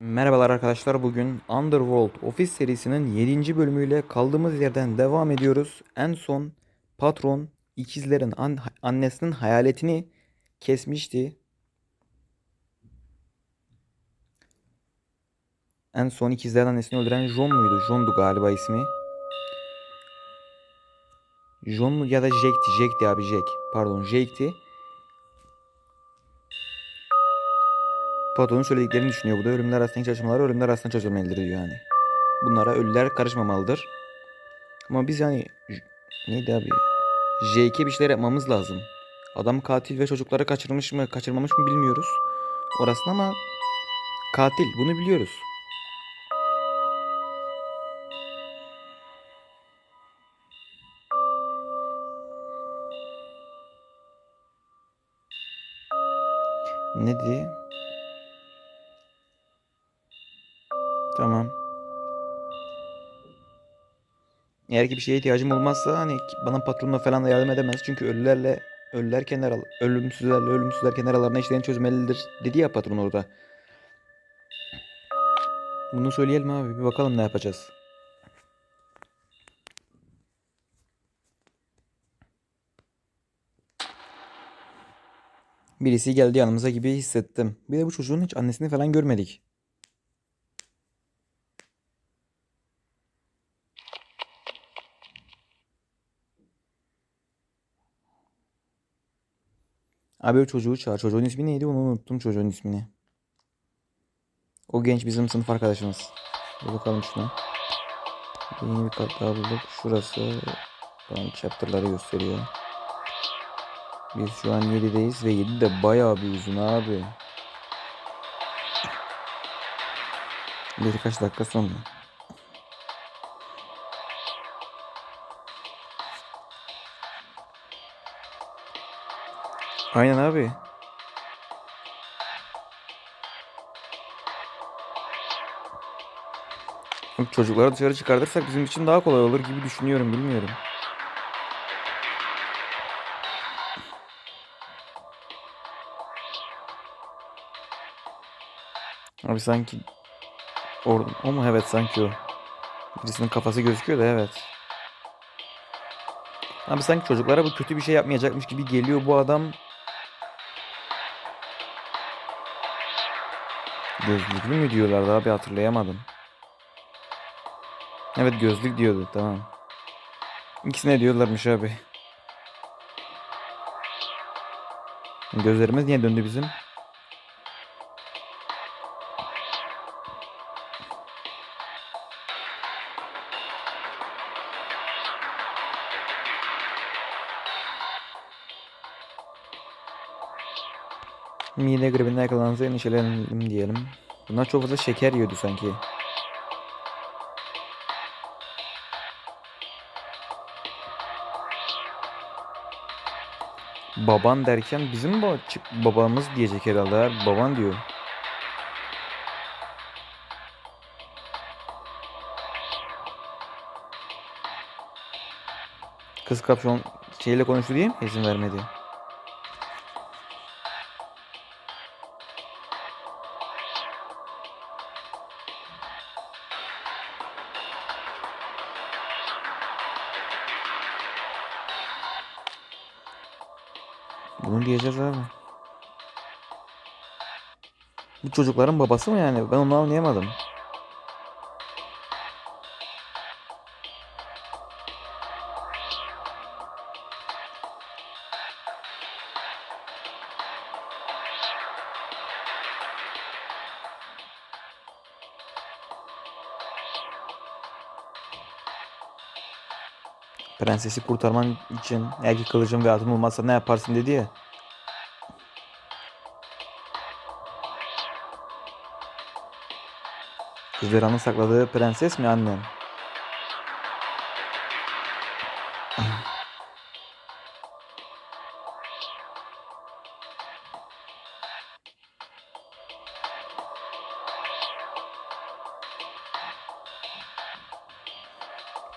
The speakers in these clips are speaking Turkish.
Merhabalar arkadaşlar. Bugün Underworld Office serisinin 7. bölümüyle kaldığımız yerden devam ediyoruz. En son patron ikizlerin an- annesinin hayaletini kesmişti. En son ikizlerin annesini öldüren John muydu? John'du galiba ismi. John mu ya da Jake'ti. Jake'ti abi Jake. Pardon Jake'ti. Patronun söylediklerini düşünüyor bu da. Ölümler arasındaki çalışmalar ölümler arasında çözülmelidir diyor yani. Bunlara ölüler karışmamalıdır. Ama biz yani neydi abi? Jake'e bir şeyler yapmamız lazım. Adam katil ve çocukları kaçırmış mı kaçırmamış mı bilmiyoruz. Orasını ama katil bunu biliyoruz. Ne diye? Tamam. Eğer ki bir şeye ihtiyacım olmazsa hani bana patronla falan da yardım edemez. Çünkü ölülerle ölüler kenar ölümsüzlerle ölümsüzler kenar aralarında işlerini çözmelidir dedi ya patron orada. Bunu söyleyelim abi bir bakalım ne yapacağız. Birisi geldi yanımıza gibi hissettim. Bir de bu çocuğun hiç annesini falan görmedik. Abi o çocuğu çağır. Çocuğun ismi neydi? Onu unuttum çocuğun ismini. O genç bizim sınıf arkadaşımız. Bir bakalım şuna. Yeni bir kart daha bulduk. Şurası. Tamam chapter'ları gösteriyor. Biz şu an 7'deyiz ve 7 de bayağı bir uzun abi. Birkaç dakika sonra. Aynen abi. Çocukları dışarı çıkartırsak bizim için daha kolay olur gibi düşünüyorum bilmiyorum. Abi sanki or o mu? Evet sanki o. Birisinin kafası gözüküyor da evet. Abi sanki çocuklara bu kötü bir şey yapmayacakmış gibi geliyor bu adam. Gözlüklü mü diyorlardı abi hatırlayamadım. Evet gözlük diyordu tamam. İkisine diyorlarmış abi. Gözlerimiz niye döndü bizim? Mide gribine yakalanınca endişelendim diyelim. Bunlar çok fazla şeker yiyordu sanki. Baban derken bizim ba babamız diyecek herhalde. ha. Baban diyor. Kız kapşon şeyle konuştu diye izin vermedi? Çocukların babası mı yani? Ben onu anlayamadım. Prensesi kurtarman için ki kılıcın ve altın olmazsa ne yaparsın dedi ya. Kızlarının sakladığı prenses mi annen?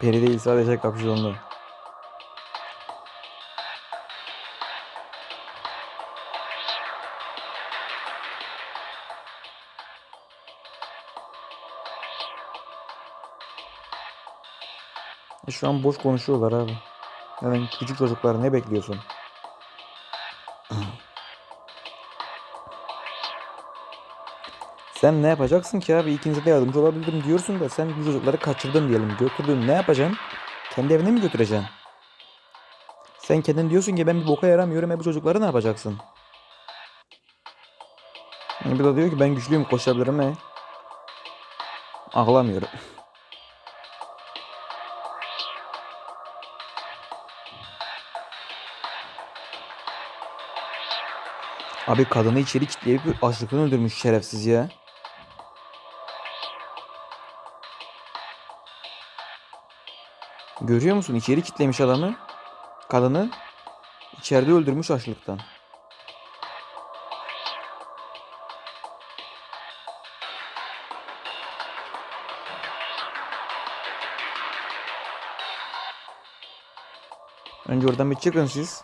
Peri değil sadece kapşonlu. Şu an boş konuşuyorlar abi. Yani küçük çocuklar ne bekliyorsun? Sen ne yapacaksın ki abi? İkinize de yardımcı olabilirim diyorsun da sen bu çocukları kaçırdın diyelim. Götürdün. Ne yapacaksın? Kendi evine mi götüreceksin? Sen kendin diyorsun ki ben bir boka yaramıyorum. E bu çocukları ne yapacaksın? Bir de diyor ki ben güçlüyüm koşabilirim he. Ağlamıyorum. Abi kadını içeri kilitleyip açlıktan öldürmüş şerefsiz ya. Görüyor musun? İçeri kilitlemiş adamı. Kadını içeride öldürmüş açlıktan. Önce oradan bir çıkın siz.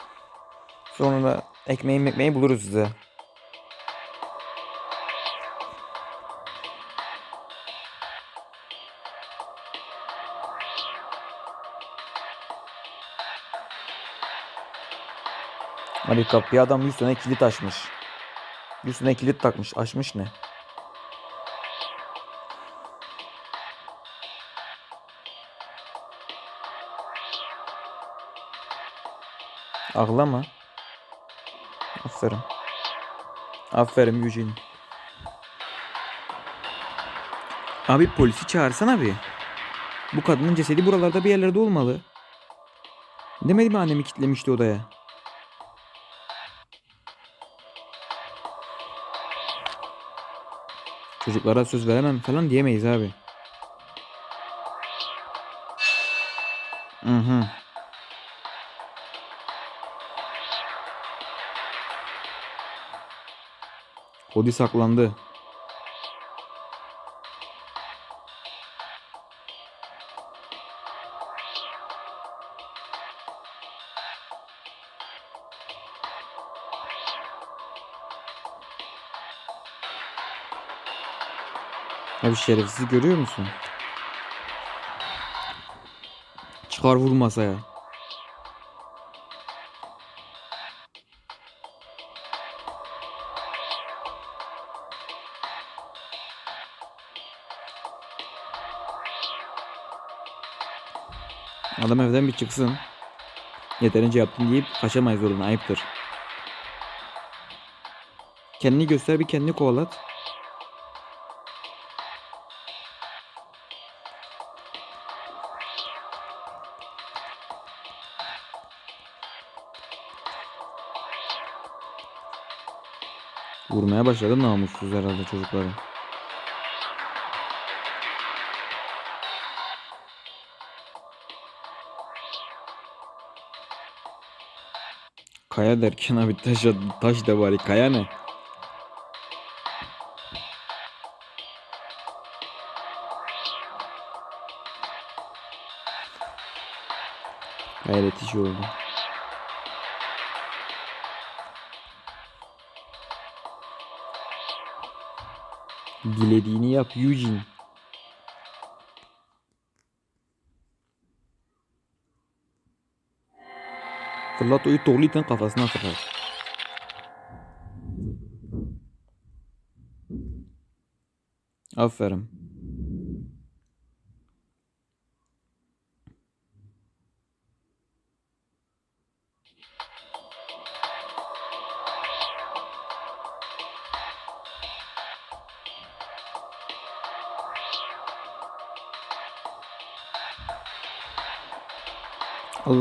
Sonra ekmeği mekmeği buluruz size. Hadi kapıya adam 100 tane kilit açmış. 100 tane kilit takmış. Açmış ne? Ağlama. Aferin. Aferin Eugene. Abi polisi çağırsana bir. Bu kadının cesedi buralarda bir yerlerde olmalı. Demedi mi annemi kilitlemişti odaya? Çocuklara söz veremem falan diyemeyiz abi. Hı hı. Hodi saklandı. Abi şerefsiz görüyor musun? Çıkar vur masaya. Adam evden bir çıksın. Yeterince yaptın deyip kaçamayız oradan ayıptır. Kendini göster bir kendini kovalat. Vurmaya başladı namussuz herhalde çocukları. Kaya derken abi taş, taş da bari kaya ne? Hayret işi oldu. Dilediğini yap Eugene. Fırlat o Torli'nin kafasına sıkar. Aferin.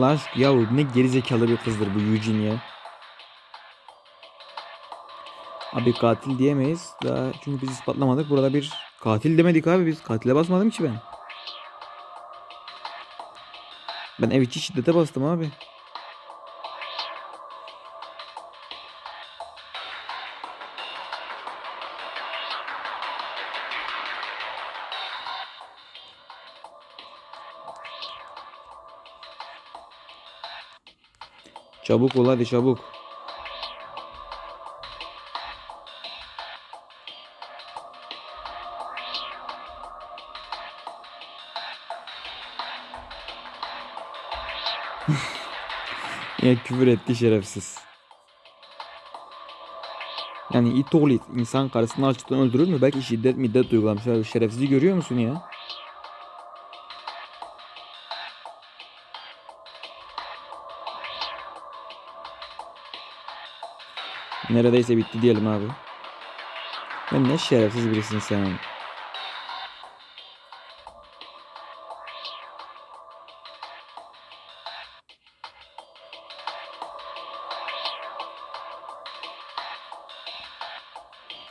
Allah aşkına yahu ne gerizekalı bir kızdır bu Eugene ya. Abi katil diyemeyiz daha çünkü biz ispatlamadık. Burada bir katil demedik abi biz. Katile basmadım ki ben. Ben ev içi şiddete bastım abi. Çabuk ol hadi çabuk. ya küfür etti şerefsiz. Yani it oğlu. İnsan karısını açlıktan öldürür mü? Belki şiddet middet uygulamış. Abi şerefsizi görüyor musun ya? Neredeyse bitti diyelim abi. Ben ne şerefsiz birisin sen.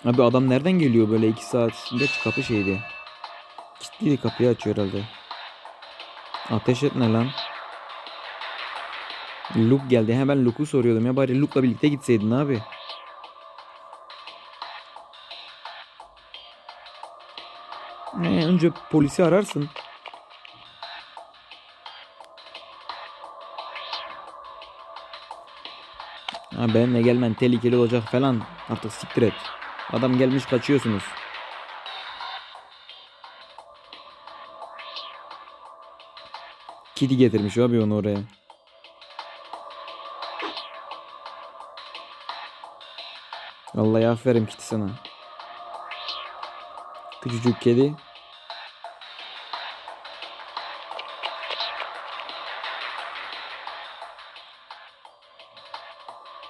Abi adam nereden geliyor böyle 2 saat içinde kapı şeydi. Kilitli kapıyı açıyor herhalde. Ateş etme lan. Luke geldi. Hemen Luke'u soruyordum ya bari Luke'la birlikte gitseydin abi. Ee, önce polisi ararsın. Ha benimle gelmen tehlikeli olacak falan. Artık siktir et. Adam gelmiş kaçıyorsunuz. Kedi getirmiş abi onu oraya. Vallahi aferin kiti sana. Küçücük kedi.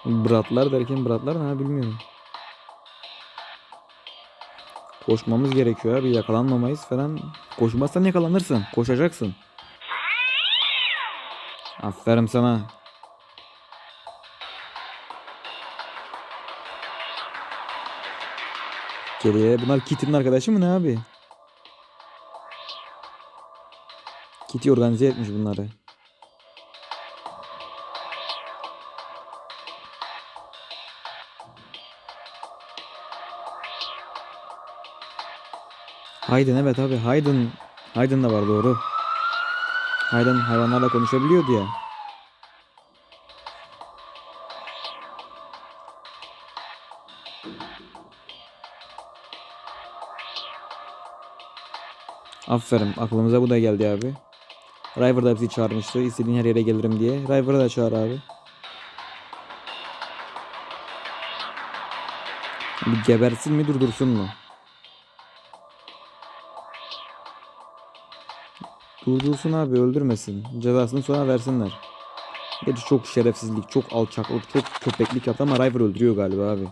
Bratlar derken bratlar ne bilmiyorum. Koşmamız gerekiyor abi yakalanmamayız falan. Koşmazsan yakalanırsın. Koşacaksın. Aferin sana. Kediye. Bunlar Kitty'nin arkadaşı mı ne abi? Kitty organize etmiş bunları. Hayden evet abi Hayden Hayden da var doğru. Hayden hayvanlarla konuşabiliyordu ya. Aferin aklımıza bu da geldi abi. River da bizi çağırmıştı. İstediğin her yere gelirim diye. River'ı da çağır abi. Bir gebersin mi durdursun mu? Durdursun abi öldürmesin. Cezasını sonra versinler. Gerçi çok şerefsizlik, çok alçaklık, çok köpeklik yaptı ama River öldürüyor galiba abi.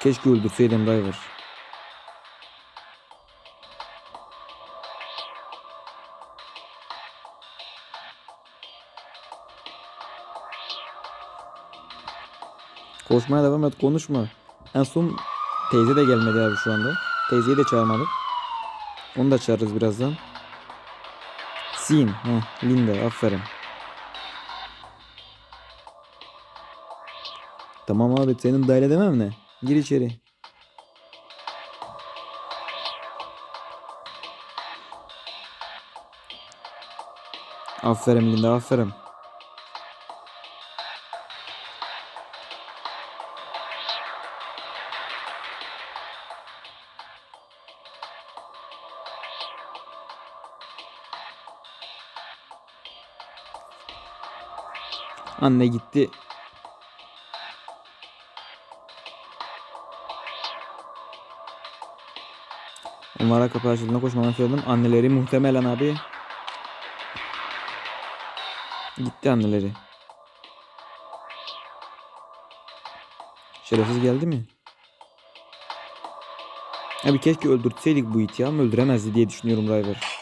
Keşke öldürseydim River. Koşmaya devam et konuşma. En son teyze de gelmedi abi şu anda. Teyzeyi de çağırmadık. Onu da çağırırız birazdan. Sin. Heh, Linda aferin. Tamam abi senin dahil edemem ne? Gir içeri. Aferin Linda aferin. Anne gitti. Onlara kapı açıldığında koşmadan söyledim. Anneleri muhtemelen abi. Gitti anneleri. Şerefsiz geldi mi? Abi keşke öldürtseydik bu iti ama öldüremezdi diye düşünüyorum River.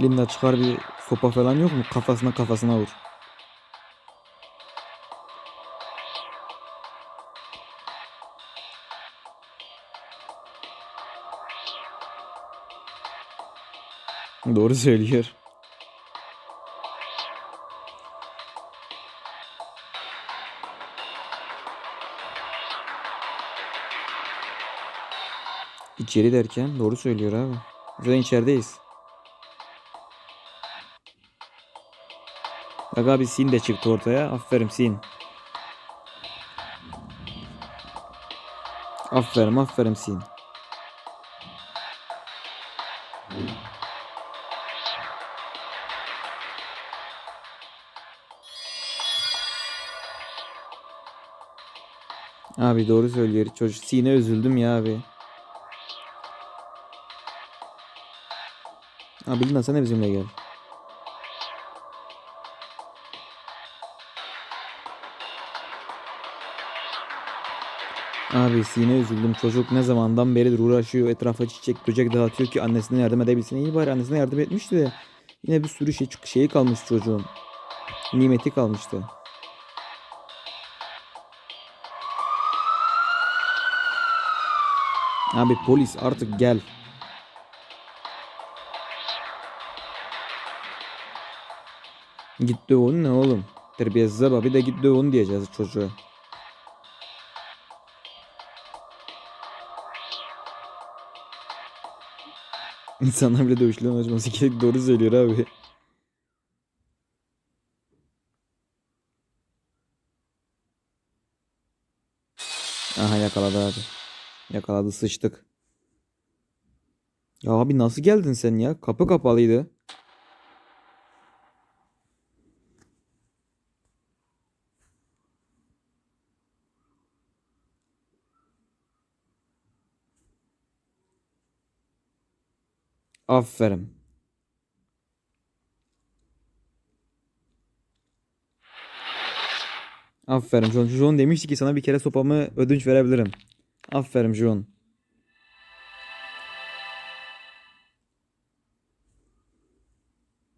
Linda çıkar bir sopa falan yok mu? Kafasına kafasına vur. Doğru söylüyor. İçeri derken doğru söylüyor abi. Zaten içerideyiz. Bak Sin de çıktı ortaya. Aferin Sin. Aferin aferin Sin. Abi doğru söylüyor çocuk. Sine üzüldüm ya abi. Abi Lina sen bizimle gel. Abi Sine üzüldüm. Çocuk ne zamandan beridir uğraşıyor. Etrafa çiçek böcek dağıtıyor ki annesine yardım edebilsin. İyi bari annesine yardım etmişti de. Yine bir sürü şey şeyi kalmış çocuğun. Nimeti kalmıştı. Abi polis artık gel. Git döv onu ne oğlum? Terbiyesize bak bir de git döv onu diyeceğiz çocuğa. İnsanlar bile dövüşlerin acıması gerek doğru söylüyor abi. Aha yakaladı abi. Yakaladı sıçtık. Ya abi nasıl geldin sen ya? Kapı kapalıydı. Aferin. Aferin John. John demişti ki sana bir kere sopamı ödünç verebilirim. Aferin John.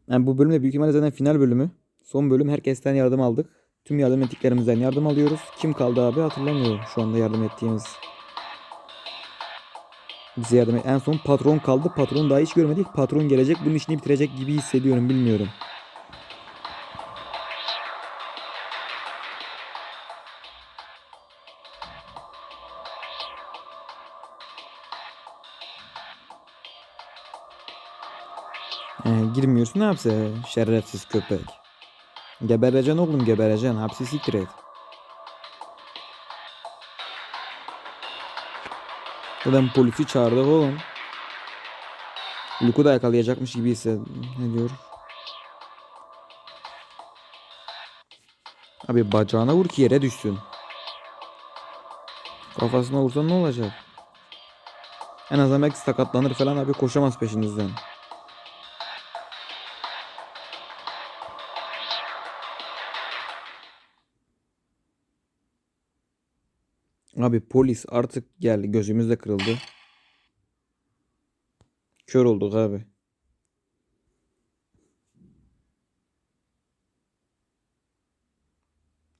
Yani bu bölüm de büyük ihtimalle zaten final bölümü. Son bölüm herkesten yardım aldık. Tüm yardım ettiklerimizden yardım alıyoruz. Kim kaldı abi hatırlamıyorum şu anda yardım ettiğimiz. Bize yardım et. En son patron kaldı. Patron daha hiç görmedik. Patron gelecek bunun işini bitirecek gibi hissediyorum bilmiyorum. Ee, girmiyorsun yapsa şerefsiz köpek. Gebereceksin oğlum gebereceksin. Hapsi siktir et. Zaten polisi çağırdık oğlum. Luke'u da yakalayacakmış gibi hissettim. Ne diyor? Abi bacağına vur ki yere düşsün. Kafasına vursan ne olacak? En azından belki sakatlanır falan abi koşamaz peşinizden. Abi polis artık geldi. Gözümüz de kırıldı. Kör olduk abi.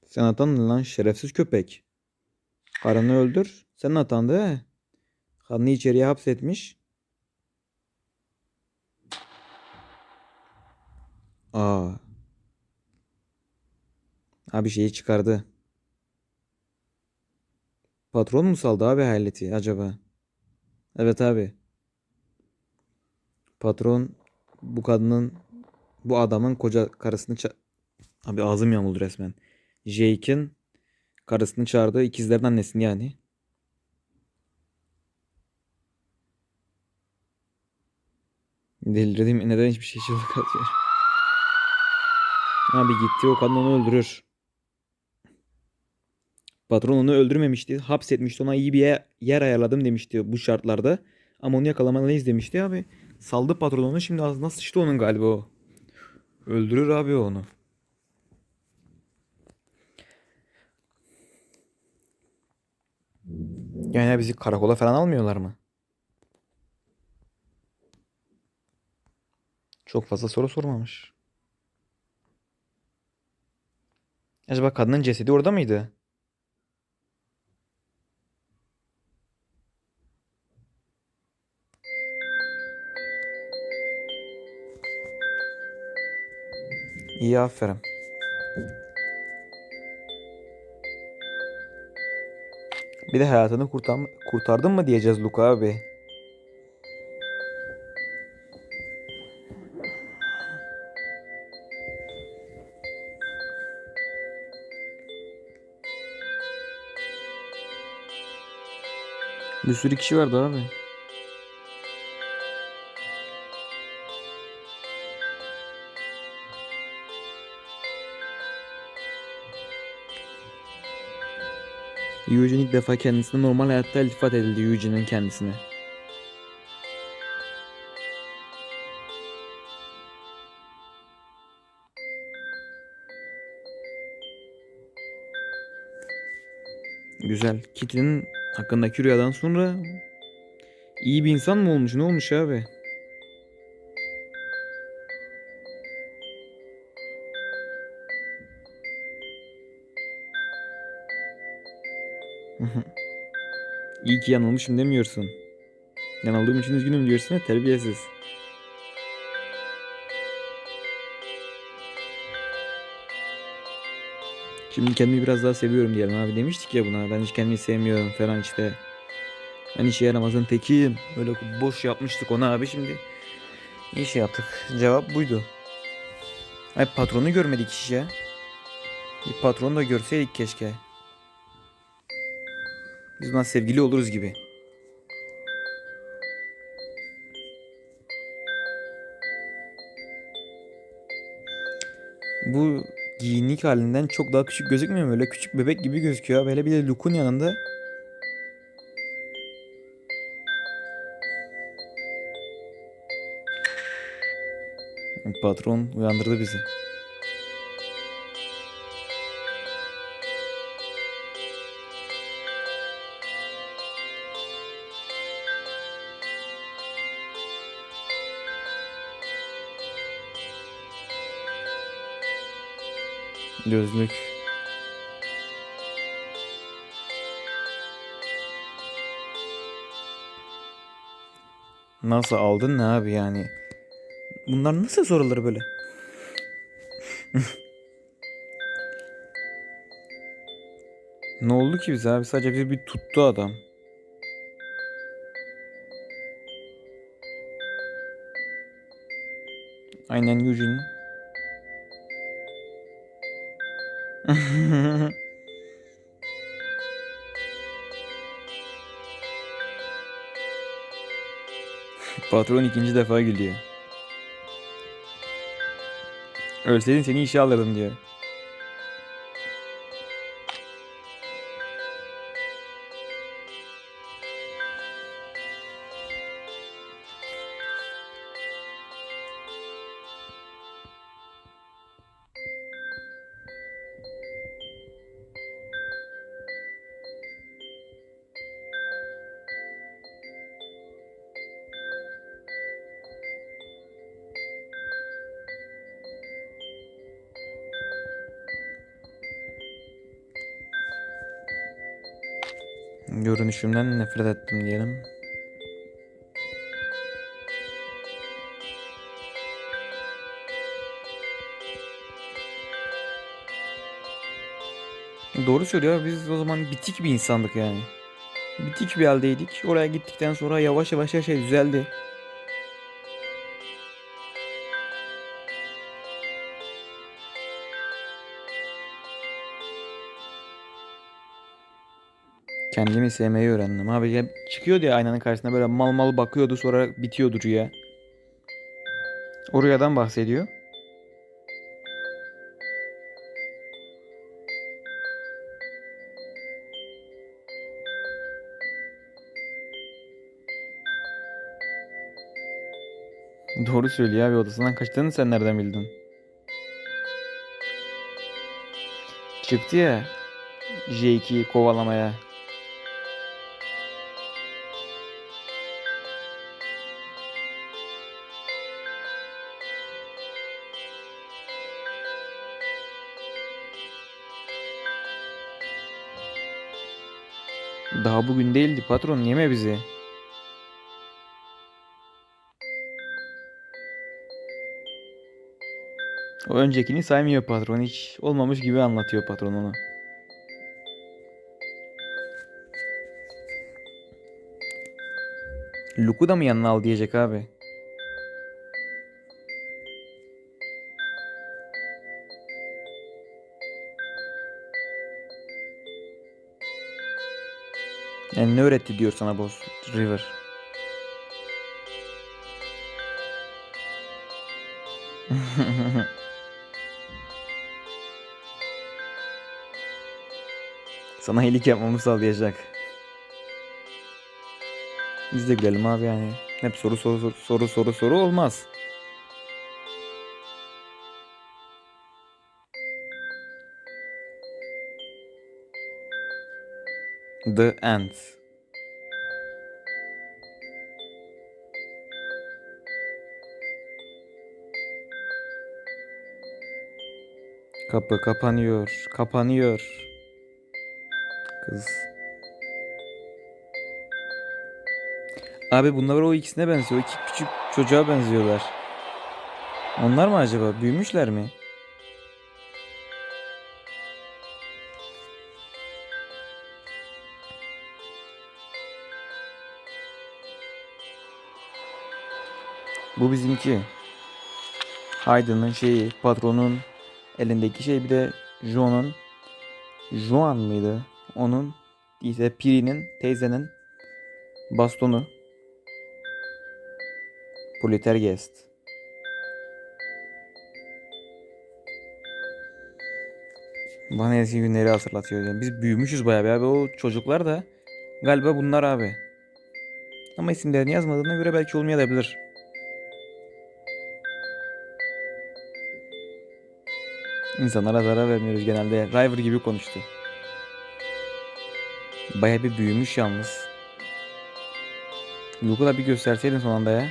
Sen atandın lan şerefsiz köpek. Karını öldür. Sen atandı he. Karını içeriye hapsetmiş. Aa. Abi şeyi çıkardı. Patron mu saldı abi hayaleti acaba? Evet abi. Patron bu kadının bu adamın koca karısını ça- Abi ağzım yamuldu resmen. Jake'in karısını çağırdığı ikizlerin annesini yani. Delirdim. Neden hiçbir şey çığlık? Abi gitti o kadın onu öldürür. Patron onu öldürmemişti. Hapsetmişti. Ona iyi bir yer, ayarladım demişti bu şartlarda. Ama onu yakalamalıyız demişti abi. Saldı patron onu. Şimdi ağzına sıçtı onun galiba o. Öldürür abi onu. Yani bizi karakola falan almıyorlar mı? Çok fazla soru sormamış. Acaba kadının cesedi orada mıydı? İyi aferin. Bir de hayatını kurtar kurtardın mı diyeceğiz Luka abi. Bir sürü kişi vardı abi. Eugene ilk defa kendisine normal hayatta iltifat edildi Eugene'in kendisine. Güzel. Kitty'nin hakkındaki rüyadan sonra iyi bir insan mı olmuş? Ne olmuş abi? İyi ki yanılmışım demiyorsun. Yanıldığım için üzgünüm diyorsun ya terbiyesiz. Şimdi kendimi biraz daha seviyorum diyelim abi demiştik ya buna. Ben hiç kendimi sevmiyorum falan işte. Ben işe yaramazın tekiyim. Böyle boş yapmıştık ona abi şimdi. İyi şey yaptık. Cevap buydu. Ay patronu görmedik iş. Bir patronu da görseydik keşke. Biz bundan sevgili oluruz gibi. Bu giyinlik halinden çok daha küçük gözükmüyor mu? Öyle küçük bebek gibi gözüküyor. Böyle bir de Luke'un yanında. Patron uyandırdı bizi. Gözlük. Nasıl aldın ne abi yani? Bunlar nasıl soruları böyle? ne oldu ki bize abi? Sadece bizi bir tuttu adam. Aynen Eugene. Patron ikinci defa gülüyor. Ölseydin seni işe alırdım diyor. Görünüşümden nefret ettim diyelim. Doğru söylüyor. Biz o zaman bitik bir insandık yani. Bitik bir haldeydik. Oraya gittikten sonra yavaş yavaş her şey düzeldi. Kendimi sevmeyi öğrendim. Abi ya çıkıyordu ya aynanın karşısına böyle mal mal bakıyordu sonra bitiyordu rüya. O rüyadan bahsediyor. Doğru söylüyor abi odasından kaçtığını sen nereden bildin? Çıktı ya J2'yi kovalamaya. Daha bugün değildi patron yeme bizi. O öncekini saymıyor patron hiç olmamış gibi anlatıyor patron onu. Luke'u da mı yanına al diyecek abi. Yani ne öğretti diyor sana boss River. Sana iyilik yapmamı sağlayacak. Biz de gülelim abi yani. Hep soru soru soru soru soru, soru olmaz. The End. Kapı kapanıyor, kapanıyor. Kız. Abi bunlar o ikisine benziyor. O iki küçük çocuğa benziyorlar. Onlar mı acaba? Büyümüşler mi? Bu bizimki. Hayden'ın şeyi, patronun elindeki şey bir de John'un Juan mıydı? Onun ise Piri'nin teyzenin bastonu. Poltergeist. Bana eski günleri hatırlatıyor. Yani biz büyümüşüz bayağı bir abi. O çocuklar da galiba bunlar abi. Ama isimlerini yazmadığına göre belki olmayabilir. İnsanlara zarar vermiyoruz genelde. River gibi konuştu. Baya bir büyümüş yalnız. Luke'u da bir gösterseydin son anda ya.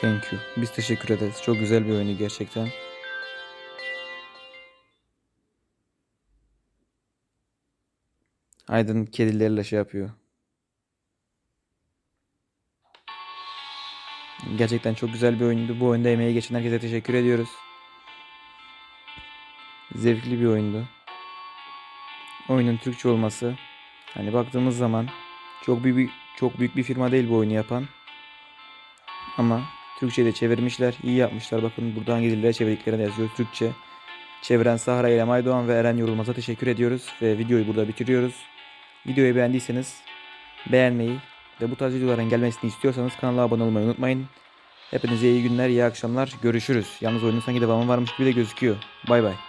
Thank you. Biz teşekkür ederiz. Çok güzel bir oyunu gerçekten. Aydın kedilerle şey yapıyor. Gerçekten çok güzel bir oyundu. Bu oyunda emeği geçen herkese teşekkür ediyoruz. Zevkli bir oyundu. Oyunun Türkçe olması hani baktığımız zaman çok büyük çok büyük bir firma değil bu oyunu yapan. Ama Türkçe'ye de çevirmişler. iyi yapmışlar. Bakın burada hangi dillere çevirdiklerini yazıyor. Türkçe. Çeviren Sahra ile Aydoğan ve Eren Yorulmaz'a teşekkür ediyoruz. Ve videoyu burada bitiriyoruz. Videoyu beğendiyseniz beğenmeyi ve bu tarz videoların gelmesini istiyorsanız kanala abone olmayı unutmayın. Hepinize iyi günler, iyi akşamlar. Görüşürüz. Yalnız oyunun sanki devamı varmış gibi de gözüküyor. Bay bay.